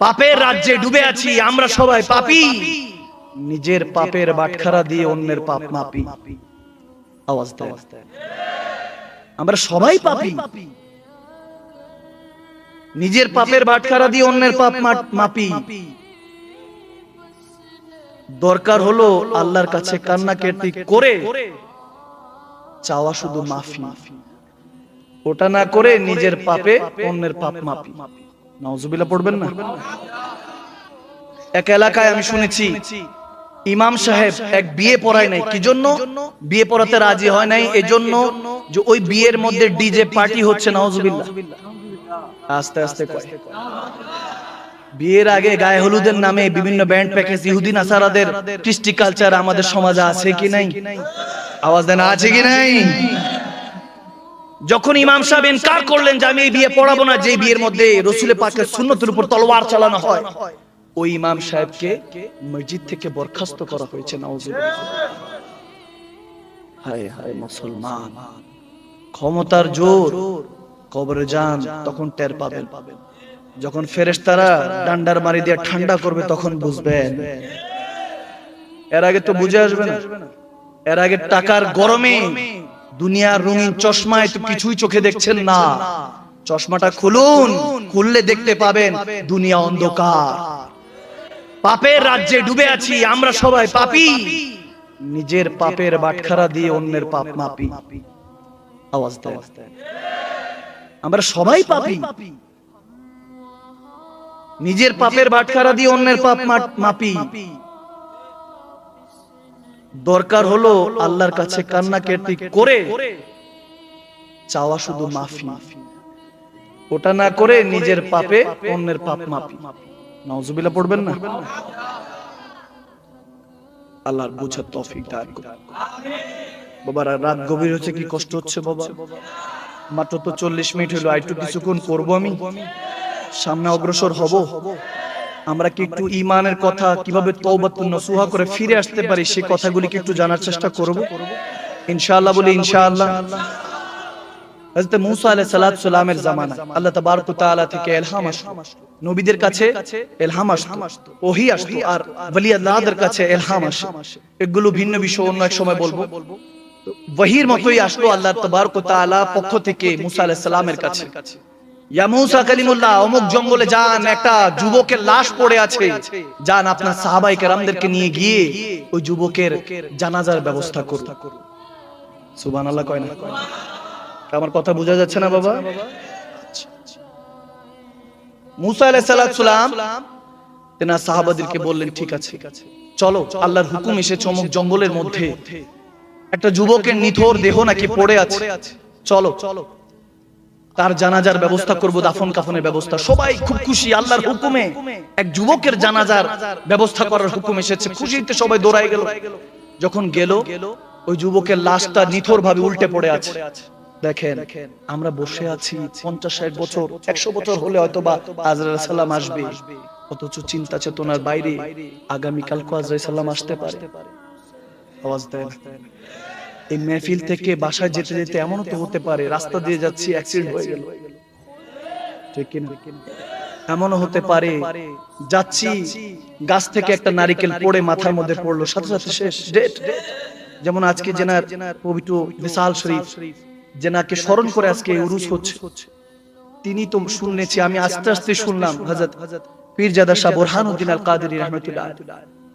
পাপের রাজ্যে ডুবে আছি, আমরা সবাই পাপী। নিজের পাপের বাটখারা দিয়ে অন্যের পাপ মাপি। আওয়াজ দেয় আমরা সবাই পাপী। নিজের পাপের বাটখারা দিয়ে অন্যের পাপ মাপি। দরকার হলো আল্লাহর কাছে কান্নাকাটি করে চাওয়া শুধু মাফি। ওটা না করে নিজের পাপে অন্যের পাপ মাপি। নাউজুবিল্লাহ পড়বেন না? এক এলাকায় আমি শুনেছি, ইমাম সাহেব এক বিয়ে পড়ায় নাই। কি জন্য? বিয়ে পড়াতে রাজি হয় নাই। এজন্য যে ওই বিয়ের মধ্যে ডিজে পার্টি হচ্ছে, নাউজুবিল্লাহ। আস্তে আস্তে কয়। বিয়ের আগে গায়ে হলুদের নামে বিভিন্ন ব্যান্ড প্যাকেজ ইহুদি নাসারাদের কৃষ্টি কালচার আমাদের সমাজে আছে কি নাই? আওয়াজ দেন, আছে কি নাই? যখন ইমাম সাহেব ইনকার করলেন যে আমি এই বিয়ে পড়াবো না যে বিয়ের মধ্যে রসুলের পাকের সুন্নতের উপর তলোয়ার চালানো হয়, ওই ইমাম সাহেবকে মসজিদ থেকে বরখাস্ত করা হয়েছে হায় হায়, মুসলমান। ক্ষমতার জোর, কবরে যান, তখন টের পাবেন। যখন ফেরেশতারা ডান্ডার মারি দিয়ে ঠান্ডা করবে, তখন বুঝবেন। এর আগে তো বুঝে আসবে না। এর আগে টাকার গরমে দুনিয়ার রঙিন চশমায় তো কিছুই চোখে দেখছেন না। চশমাটা খুলুন খুললে দেখতে পাবেন দুনিয়া অন্ধকার। পাপের রাজ্যে ডুবে আছি আমরা সবাই পাপি। নিজের পাপের বাটখারা দিয়ে অন্যের পাপ মাপি। আওয়াজ দেয় আমরা সবাই পাপি। নিজের পাপের বাটখারা দিয়ে অন্যের পাপ মাপি। দরকার হলো আল্লাহর কাছে কান্নাকাটি করে চাওয়া শুধু মাফি। ওটা না করে নিজের পাপে অন্যের পাপ মাপি নাউজুবিল্লাহ পড়বেন না? আল্লাহর বুঝার তৌফিক দান করুন। বাবা রাত গভীর হচ্ছে, কি কষ্ট হচ্ছে বাবা? মাত্র তো চল্লিশ মিনিট হলো, আর একটু কিছুক্ষণ করব আমি। সামনে অগ্রসর হব। আমরা কি একটু ইমানের কথা, কীভাবে নসুহা করে ফিরে আসতে পারি সেই কথাগুলিকে একটু জানার চেষ্টা করব? ইনশাআল্লাহ বলি ইনশাআল্লাহ। পক্ষ থেকে মুসা আলাইহিস সালামের কাছে। সাহাবাদেরকে বললেন, ঠিক আছে, চলো, আল্লাহর হুকুম এসেছে অমুক জঙ্গলের মধ্যে। একটা যুবকের নিথর দেহ নাকি পড়ে আছে। চলো চলো তার জানাজার ব্যবস্থা করব, দাফন কাফনের ব্যবস্থা। সবাই খুব খুশি, আল্লাহর হুকুমে এক যুবকের জানাজার ব্যবস্থা করার হুকুম এসেছে। খুশিতে সবাই দৌড়ায় গেল। যখন গেল, ওই যুবকের লাশটা নিথর ভাবে উল্টে পড়ে আছে। দেখেন, আমরা বসে আছি পঞ্চাশ ষাট বছর, একশো বছর হলে হয়তো বা আজরাল সাল্লাম আসবে। অথচ চিন্তা চেতনার বাইরে আগামীকাল আজরাল সাল্লাম আসতে পারে। আওয়াজ দেয়। এই মেহফিল থেকে বাসায় যেতে যেতে এমনও তো হতে পারে, রাস্তা দিয়ে যাচ্ছি অ্যাক্সিডেন্ট হয়ে গেল। ঠিক কিনা? এমনও হতে পারে, যাচ্ছি, গাছ থেকে একটা নারিকেল পড়ে মাথার মধ্যে পড়ল, সাথে সাথে শেষ ডেট যেমন আজকে জেনার পবিত্র বিশাল শরীফ, জেনাকে স্মরণ করে আজকে উরুস হচ্ছে। তিনি তো শুনেছি, আমি আস্তে আস্তে শুনলাম, হযরত পীরজাদা শাহ বুরহানুদ্দিন আল কাদেরী রাহমাতুল্লাহ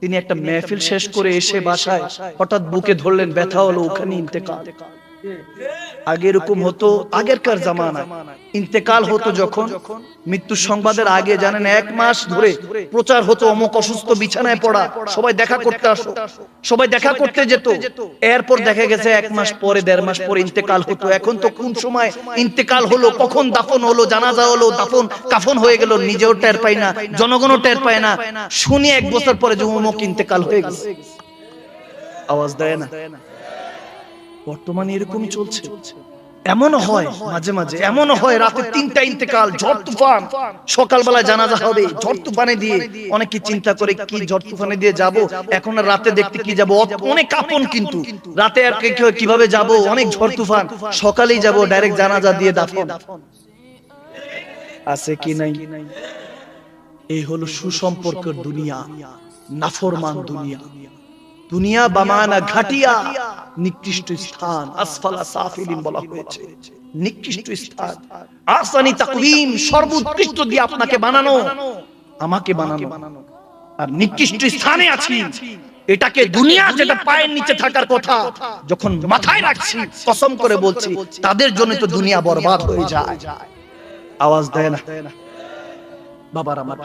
তিনি একটা মেহফিল শেষ করে এসে বাসায় হঠাৎ বুকে ধরলেন ব্যথা হলো ওখানে ইন্তেকাল। আগে এরকম হতো, আগেরকার জামানা ইন্তেকাল হতো যখন, মৃত্যু সংবাদের আগে, জানেন, এক মাস ধরে প্রচার হতো অমুক অসুস্থ বিছানায় পড়া, সবাই দেখা করতে আসো, সবাই দেখা করতে যেত। এরপর দেখা গেছে এক মাস পরে, দেড় মাস পরে ইন্তেকাল হতো। এখন তো কোন সময় ইন্তেকাল হলো, কখন দাফন হলো, জানাজা হলো, দাফন কাফন হয়ে গেল, নিজেও টের পাই না, জনগণও টের পায় না। শুনি এক বছর পরে যে অমুক ইন্তেকাল হয়ে গেছে। আওয়াজ দেয় না। বর্তমানে এরকমই চলছে। এমন হয় মাঝে মাঝে। এমন হয় রাতে তিনটা ইন্তেকাল ঝড় তুফান সকালবেলা জানাজা হবে ঝড় তুফানে দিয়ে অনেকে চিন্তা করে কি ঝড় তুফানে দিয়ে যাব? এখন রাতে দেখতে কি যাব? অনেক কাপন কিন্তু। রাতে আর কীভাবে যাব? অনেক ঝড় তুফান। সকালেই যাব ডাইরেক্ট জানাজা দিয়ে দাফন। আছে কি নাই? এই হলো সুসম্পর্কের দুনিয়া। নাফরমান দুনিয়া দুনিয়া বামানা ঘাটিয়া নিকৃষ্ট স্থান আসফালা সাফিলিন বলা হয়েছে। নিকৃষ্ট স্থান। আসানি তাকওয়িম সর্বোৎকৃষ্ট দিয়ে আপনাকে বানানো। আমাকে বানানো। আর নিকৃষ্ট স্থানে আছি। এটাকে দুনিয়া যেটা পায়ের নিচে থাকার কথা যখন মাথায় রাখছি কসম করে বলছি তাদের জন্য তো দুনিয়া বরবাদ হয়ে যায়। আওয়াজ দেয় না। বাবার আমার।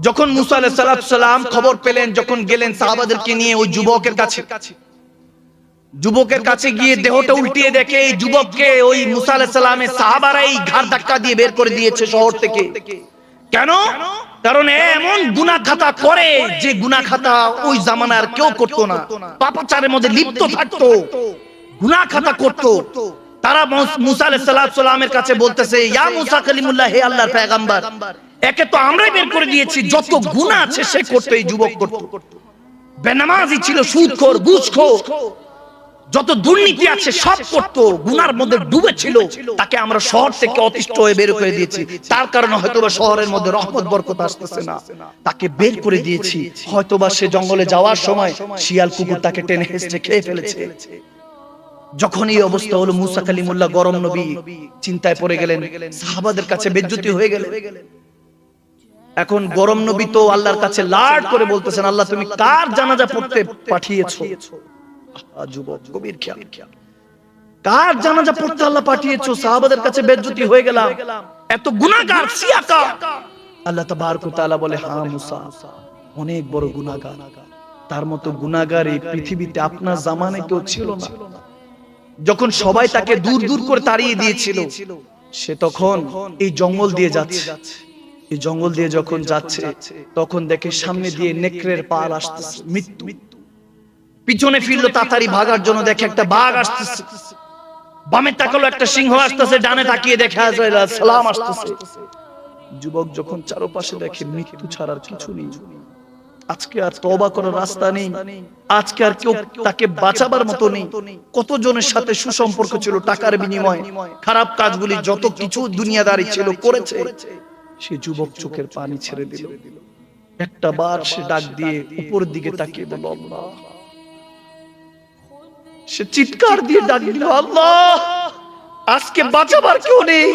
যখন মুসা আলাইহিস সালাম খবর পেলেন, যখন গেলেন সাহাবাদেরকে নিয়ে ওই যুবকের কাছে। যুবকের কাছে গিয়ে দেহটা উল্টিয়ে দেখে এই যুবককে ওই মুসা আলাইহিস সালামের সাহাবারা এই ঘাড় ধাক্কা দিয়ে বের করে দিয়েছে শহর থেকে। কেন? কারণ এমন গুনা খাতা করে যে গুনা খাতা ওই জামানার কেউ করতো না। পাপাচারের মধ্যে লিপ্ত থাকতো গুনা খাতা করতো। তারা মুস- আলাইহিস সালামের কাছে বলতেছে, ইয়া মুসা কালিমুল্লাহ, হে আল্লাহর পয়গম্বর একে তো আমরাই বের করে দিয়েছি যত গুনাহ আছে সে করতো এই যুবক করতো। বেনামাজি ছিল সুদখোর ঘুষখোর। যত দুর্নীতি আছে সব করতো গুনার মধ্যে ডুবে ছিল তাকে আমরা শহর থেকে অতিষ্ঠ হয়ে বের করে দিয়েছি। তার কারণে হয়তোবা শহরের মধ্যে রহমত বরকত আসতেছে না। তাকে বের করে দিয়েছি। হয়তোবা সে জঙ্গলে যাওয়ার সময় শিয়াল কুকুর তাকে টেনে হেসড়ে খেয়ে ফেলেছে। যখন এই অবস্থা হলো মুসা কালিমুল্লাহ গরম নবী চিন্তায় পড়ে গেলেন সাহাবাদের কাছে বেজ্জতি হয়ে গেলেন এখন গরম নবী তো আল্লাহর কাছে লাড করে বলতেছেন, আল্লাহ, তুমি কার জানাজা পড়তে পাঠিয়েছো? যুবক, গভীর খেয়াল। খেয়াল কার জানাজা পড়তে আল্লাহ পাঠিয়েছো? সাহাবাদের কাছে বেজ্জতি হয়ে গেলাম। এত গুনাহগার, সিয়াকা। আল্লাহ তাবারক তাআলা বলে হ্যাঁ মুসা, অনেক বড় গুনাহগার। তার মতো গুনাহগার এই পৃথিবীতে আপনার জামানে কেউ ছিল না। যখন সবাই তাকে দূর দূর করে তাড়িয়ে দিয়েছিল, সে তখন এই জঙ্গল দিয়ে যাচ্ছে। এই জঙ্গল দিয়ে যখন যাচ্ছে, তখন দেখে সামনে দিয়ে নেকড়ের পাল আসতেছে, মৃত্যু। পিছনে ফিরলো তাড়াতাড়ি ভাগার জন্য দেখে একটা বাঘ আসতেছে। বামে তাকালো একটা সিংহ আসতেছে, ডানে তাকিয়ে দেখে আজরাইল সালাম আসতেছে। যুবক যখন চারপাশে দেখে মৃত্যু ছাড়ার কিছু নেই। আজকে আর তওবা করার রাস্তা নেই। আজকে আর কেউ তাকে বাঁচাবার মতো নেই। কতজনের সাথে সুসম্পর্ক ছিল টাকার বিনিময়ে? খারাপ কাজগুলি যত কিছু দুনিয়াদারি ছিল, করেছে। সে যুবক চোখের পানি ছেড়ে দিল। একটা বার সে ডাক দিয়ে উপরের দিকে তাকিয়ে বলল আল্লাহ। সে চিৎকার দিয়ে ডাক দিল আল্লাহ আজকে বাঁচাবার কেউ নেই।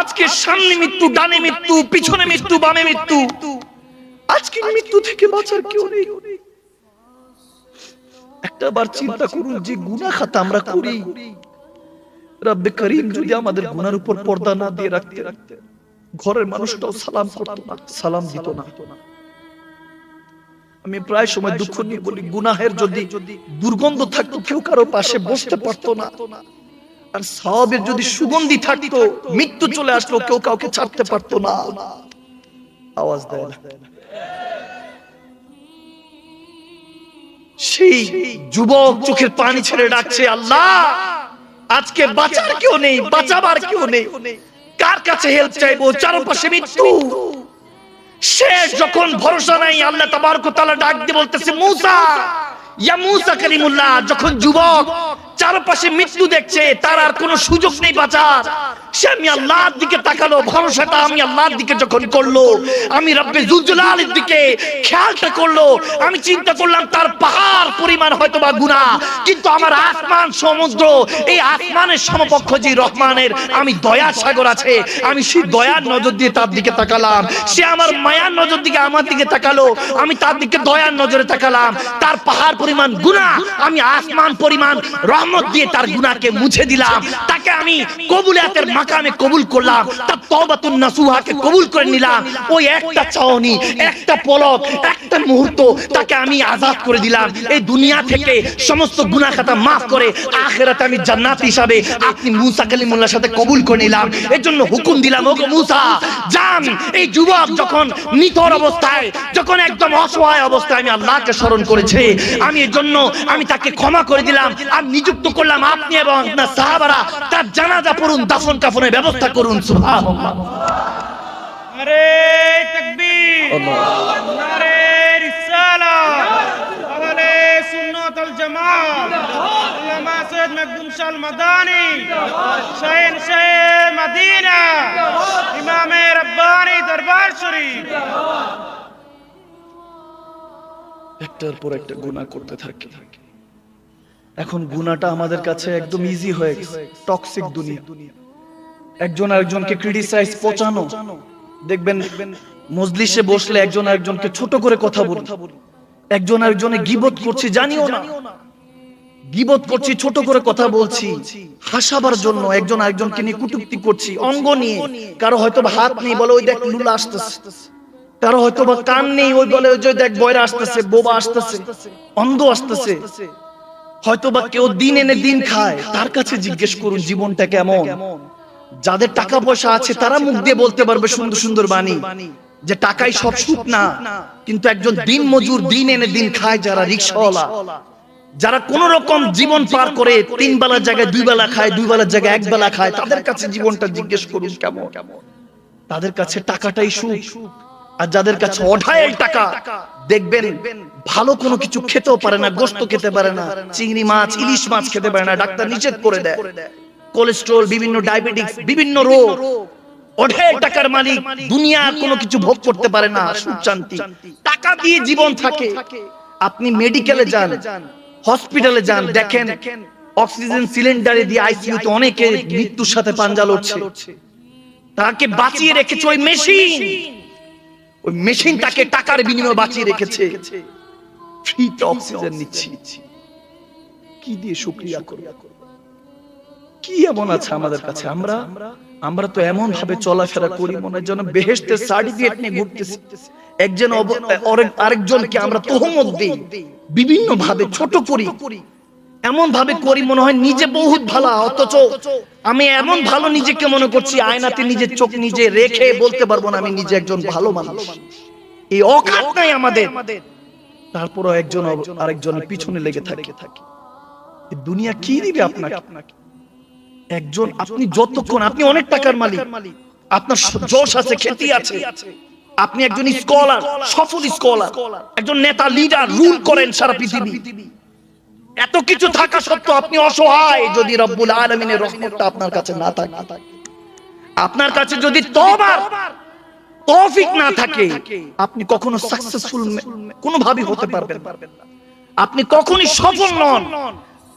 আজকে সামনে মৃত্যু ডানে মৃত্যু পিছনে মৃত্যু বামে মৃত্যু আজকে মৃত্যু থেকে বাঁচার কেউ নেই। একটা বার চিন্তা করুন যে গুনাহ খাতা আমরা করি। রব্বে করিম যদি আমাদের গুনার উপর পর্দা না দিয়ে রাখতে রাখতে ঘরের মানুষটাও সালাম করতো না, সালাম দিত না। আমি প্রায় সময় দুঃখ নিয়ে বলি, গুনাহের যদি দুর্গন্ধ থাকতো, কেউ কারও পাশে বসতে পারতো না। আর সবের যদি সুগন্ধি থাকতো, মৃত্যু চলে আসলো, কেউ কাউকে ছাড়তে পারতো না। আওয়াজ দেয় না। সেই যুবক চোখের পানি ছেড়ে ডাকছে, আল্লাহ! আজকে বাঁচার কেউ নেই বাঁচাবার কেউ নেই। কার কাছে হেল্প চাইব? চারপাশে মৃত্যু। শেষ যখন ভরসা নাই আল্লাহ তাবারক তাআলা ডাক দিয়ে বলতেছে মুসা ইয়া মুসা কালিমুল্লাহ যখন যুবক চারপাশে মৃত্যু দেখছে, তার আর কোনো সুযোগ নেই বাঁচার। সে আমি আল্লাহর দিকে তাকালো, ভরসাটা আমি আল্লাহর দিকে যখন করল, আমি রব্বে জুলজুলালের দিকে খেয়ালটা করল, আমি চিন্তা করলাম তার পাহাড় পরিমাণ হয়তো বা গুনাহ, কিন্তু আমার আসমান, সমুদ্র, এই আসমানের সমপক্ষ যে রহমানের আমি দয়ার সাগর আছে, আমি সেই দয়ার নজর দিয়ে তার দিকে তাকালাম। সে আমার মায়ার নজর দিকে আমার দিকে তাকালো, আমি তার দিকে দয়ার নজরে তাকালাম। তার পাহাড় পরিমাণ গুনাহ, আমি আসমান পরিমাণ রহমত দিয়ে তার গুনাহকে মুছে দিলাম। তাকে আমি কবুলিয়াতের মাকামে কবুল করলাম। তার তওবাতুন নাসুহাকে কবুল করে নিলাম। ওই একটা চাওনি, একটা পলক, একটা মুহূর্ত তাকে আমি আজাদ করে দিলাম। এই দুনিয়া থেকে সমস্ত গুনাহ খাতা মাফ করে আখিরাতে আমি জান্নাত হিসাবে আপনি মুসা কালিমুল্লাহর সাথে কবুল করে নিলাম। এর জন্য হুকুম দিলাম, ওগো মুসা যান। এই যুবক যখন নিতর অবস্থায়, যখন একদম অসহায় অবস্থায় আমি আল্লাহকে স্মরণ করেছে, আমি এর জন্য আমি তাকে ক্ষমা করে দিলাম, আর নিযুক্ত করলাম আপনি এবং আপনার সাহাবারা। তার জানাজা পড়ুন, দাফন কাফনের ব্যবস্থা করুন, সুবহানাল্লাহ। নারে তাকবীর, নারে রিসালা আহলে সুন্নাত ওয়াল জামাত উলামা সৈয়দ মকদুম শাহ মাদানি শাহিন শাহ মদিনা ইমামে রব্বানি দরবার একটার পর একটা গুনাহ করতে থাকি। এখন গুনাহটা আমাদের কাছে একদম ইজি হয়ে গেছে। টক্সিক দুনিয়া। একজন আরেকজনকে ক্রিটিসাইজ পচানো। দেখবেন মজলিসে বসলে একজন আরেকজনকে ছোট করে কথা বলি। একজন আরেকজনে গিবত করছি, জানিও না। গিবত করছি ছোট করে কথা বলছি হাসাবার জন্য একজন আরেকজনকে নিয়ে কুটুক্তি করছি অঙ্গ নিয়ে। কারও হয়তো হাত নেই বলে ওই দেখ লুলা আসতেছে। কারও হয়তো বা কান নেই ওই বলে ওই যে দেখ বয়রা আসতেছে বোবা আসতেছে অন্ধ আসতেছে। হয়তো বা কেউ দিন এনে দিন খায় তার কাছে জিজ্ঞেস করুন জীবনটা কেমন? যাদের টাকা পয়সা আছে তারা মুখ দিয়ে বলতে পারবে সুন্দর সুন্দর বাণী যে টাকাই সব সুখ না কিন্তু একজন দিন মজুর দিন এনে দিন খায় যারা রিক্সাওয়ালা যারা কোন রকম জীবন পার করে তিন বেলার জায়গায় দুই বেলা খায়, দুই বেলার জায়গায় এক বেলা খায়, তাদের কাছে জীবনটা জিজ্ঞেস করুন কেমন? তাদের কাছে টাকাটাই সুখ। আর যাদের কাছে অঢাইল টাকা, দেখবেন ভালো কোনো কিছু খেতেও পারে না, গোস্ত খেতে পারে না, চিংড়ি মাছ, ইলিশ মাছ খেতে পারে না, ডাক্তার নিষেধ করে দেয়। কোলেস্ট্রল, বিভিন্ন ডায়াবেটিক্স, বিভিন্ন রোগ। অঢেল টাকার মালিক দুনিয়ার কোনো কিছু ভোগ করতে পারে না, সুখ শান্তি। টাকা দিয়ে জীবন থাকে। আপনি মেডিকেলে যান। হসপিটালে যান দেখেন অক্সিজেন সিলিন্ডারে দিয়ে আইসিউ তে অনেকে মৃত্যুর সাথে পাঞ্জা লড়ছে। তাকে বাঁচিয়ে রেখেছে ওই মেশিন। ওই মেশিন তাকে টাকার বিনিময়ে বাঁচিয়ে রেখেছে। ফ্রিতে অক্সিজেন নিচ্ছি। কি দিয়ে শুকরিয়া করব? কি এমন আছে আমাদের কাছে? আমরা আমরা তো এমন ভাবে চলাফেরা করি, মনে যেন বেহেশতের সার্টিফিকেট নিয়ে ঘুরতেছি। একজন আরেকজনকে আমরা তোহমত দিই বিভিন্ন ভাবে ছোট করি। এমন ভাবে করি, মনে হয় নিজে বহুত ভালো, অথচ আমি এমন ভালো নিজেকে মনে করছি, আয়নাতে নিজের চোখ নিজে রেখে বলতে পারব না আমি নিজে একজন ভালো মানুষ। এই অকাত নাই আমাদের। তারপরও একজন আরেকজনের পিছনে লেগে থাকে। দুনিয়া কি দিবে আপনাকে আপনাকে? একজন আপনি যতক্ষণ আপনি অনেক টাকার মালিক আপনার যশ আছে খ্যাতি আছে আপনি একজন স্কলার সফল স্কলার একজন নেতা লিডার রুল করেন সারা পৃথিবী। এত কিছু থাকা সত্ত্বেও আপনি অসহায় যদি রব্বুল আলমিনের রহমতটা আপনার কাছে না থাকে। আপনার কাছে যদি তবার তৌফিক না থাকে আপনি কখনো সাকসেসফুল কোনোভাবেই হতে পারবেন না। আপনি কখনই সফল নন।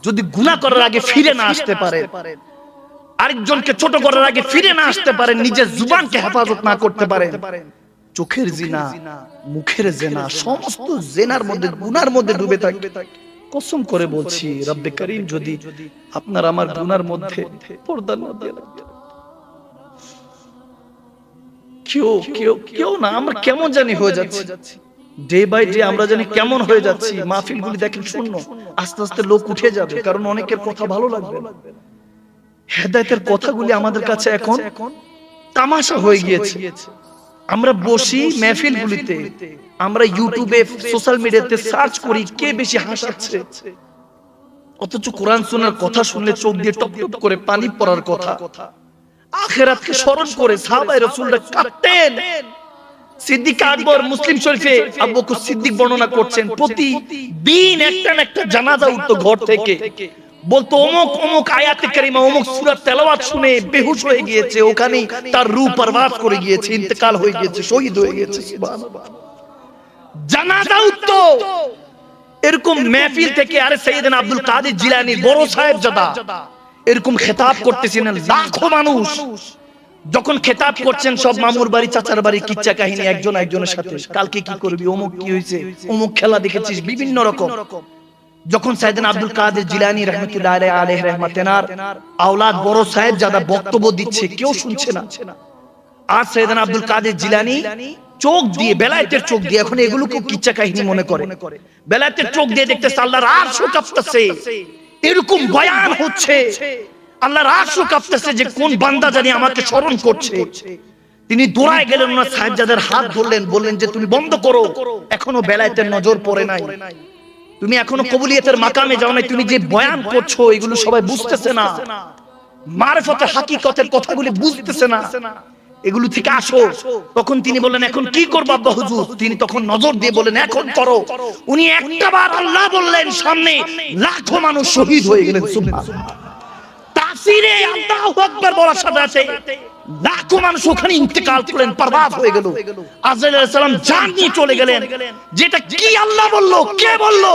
যদি গুনাহ করার আগে ফিরে না আসতে পারেন আরেকজনকে ছোট করার আগে ফিরে না আসতে পারেন নিজের জুবানকে হেফাজত না করতে পারেন। চোখের জিনা মুখের জেনা সমস্ত জেনার মধ্যে গুনার মধ্যে ডুবে থাকে। কসম করে বলছি রব্বে করিম যদি আপনার আমার গুনার মধ্যে পর্দা না দিয়ে। কেউ কেউ কেউ না আমরা কেমন জানি হয়ে যাচ্ছি। ডে বাই ডে আমরা জানি কেমন হয়ে যাচ্ছি। মাহফিল গুলি দেখেন শূন্য। আস্তে আস্তে লোক উঠে যাবে কারণ অনেকের কথা ভালো লাগবে না। হেদায়েতের কথাগুলি আমাদের কাছে এখন তামাশা হয়ে গিয়েছে। আমরা বসি মেহফিল গুলিতে আমরা ইউটিউবে সোশ্যাল মিডিয়াতে সার্চ করি কে বেশি হাসাচ্ছে। অথচ কোরআন শোনার কথা শুনলে চোখ দিয়ে টপ টপ করে পানি পড়ার কথা। আখেরাতকে স্মরণ করে সাহাবায়ে রাসূলরা কাঁদতেন সিদ্দিক আকবর মুসলিম শরীফে আবু বকর সিদ্দিক বর্ণনা করছেন প্রতি দিন একটা না একটা জানাজা উঠতো ঘর থেকে। বলতো, অমুক অমুক আয়াতে কারিমা, অমুক সূরা তেলাওয়াত শুনে বেহুশ হয়ে গিয়েছে, ওখানেই তার রূহ পরবাদ করে গিয়েছে, ইন্তেকাল হয়ে গিয়েছে, শহীদ হয়ে গিয়েছে জানাজা উঠতো। এরকম মেহফিল থেকে আরে সৈয়দনা আব্দুল কাদের জিলানী বড় সাহেব জাদা এরকম খেতাব করতেছিলেন লাখো মানুষ। যখন খেতাব করছেন সব মামুর বাড়ি, চাচার বাড়ি, কিচ্ছা কাহিনী একজন একজনের সাথে, কালকে কি করবি? অমুক কি হয়েছে? অমুক খেলা দেখেছিস? বিভিন্ন রকম। যখন সাইদান আব্দুল কাদের জিলানী রহমতুল্লাহ আলাইহি রহমাতেনার আওলাদ বড় সাহেব যারা বক্তব্য দিচ্ছে কেউ শুনছে না। আজ সৈয়দান আব্দুল কাদের জিলানী চোখ দিয়ে বেলায়েতের চোখ দিয়ে এখন এগুলোকে কিচ্ছা কাহিনী মনে করে। বেলায়েতের চোখ দিয়ে দেখতেছে আল্লাহর আরশ কাঁপতেছে। এরকম বয়ান হচ্ছে। আল্লাহর আরশ কাঁপতেছে যে কোন বান্দা জানি আমাকে স্মরণ করছে। তিনি দৌড়ায় গেলেন ওনার সাহেবজাদের হাত ধরলেন বললেন যে তুমি বন্ধ করো এখনও বেলায়েতের নজর পড়ে নাই তুমি এখনও কবুলিয়তের মাকামে যাও নাই তুমি যে বয়ান করছ এগুলো সবাই বুঝতেছে না। মারফতে হাকিকতের কথাগুলি বুঝতেছে না। এগুলো থেকে আসো। তখন তিনি বললেন এখন কি করব আব্বা হুজুর তিনি তখন নজর দিয়ে বললেন এখন করো। উনি একটা বার আল্লাহ বললেন সামনে লাখো মানুষ শহীদ হয়ে গেলেন তাফসিরে আল্লাহু আকবার বলার সাথে সাথে লাখো মানুষ ওখানে ইন্তেকাল করলেন বরবাদ হয়ে গেল। আজরাইল সালাম জান নিয়ে চলে গেলেন। যেটা কি আল্লাহ বলল, কে বলল?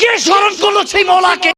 কে স্মরণ করল সেই মৌলাকে?